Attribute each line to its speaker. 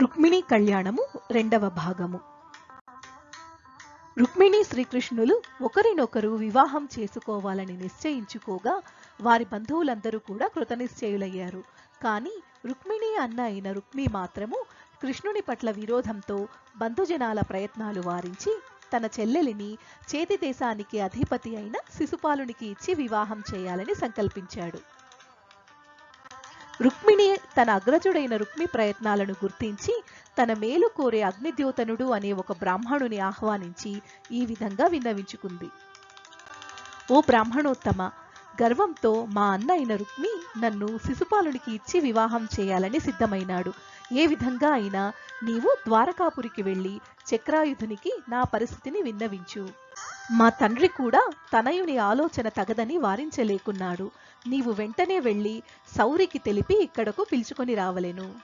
Speaker 1: రుక్మిణీ కళ్యాణము రెండవ భాగము. రుక్మిణి శ్రీకృష్ణులు ఒకరినొకరు వివాహం చేసుకోవాలని నిశ్చయించుకోగా వారి బంధువులందరూ కూడా కృతనిశ్చయులయ్యారు. కానీ రుక్మిణి అన్న అయిన రుక్మి మాత్రము కృష్ణుని పట్ల విరోధంతో బంధుజనాల ప్రయత్నాలు వారించి తన చెల్లెలిని చేతి దేశానికి అధిపతి అయిన శిశుపాలునికి ఇచ్చి వివాహం చేయాలని సంకల్పించాడు. రుక్మిణి తన అగ్రజుడైన రుక్మి ప్రయత్నాలను గుర్తించి తన మేలు కోరే అగ్నిద్యోతనుడు అనే ఒక బ్రాహ్మణుని ఆహ్వానించి ఈ విధంగా విన్నవించుకుంది. ఓ బ్రాహ్మణోత్తమ గర్వంతో మా అన్న అయిన రుక్మి నన్ను శిశుపాలునికి ఇచ్చి వివాహం చేయాలని సిద్ధమైనాడు. ఏ విధంగా అయినా నీవు ద్వారకాపురికి వెళ్ళి చక్రాయుధునికి నా పరిస్థితిని విన్నవించు. మా తండ్రి కూడా తనయుని ఆలోచన తగదని వారించలేకున్నాడు. నీవు వెంటనే వెళ్ళి సౌరికి తెలిపి ఇక్కడకు పిలుచుకొని రావలెను.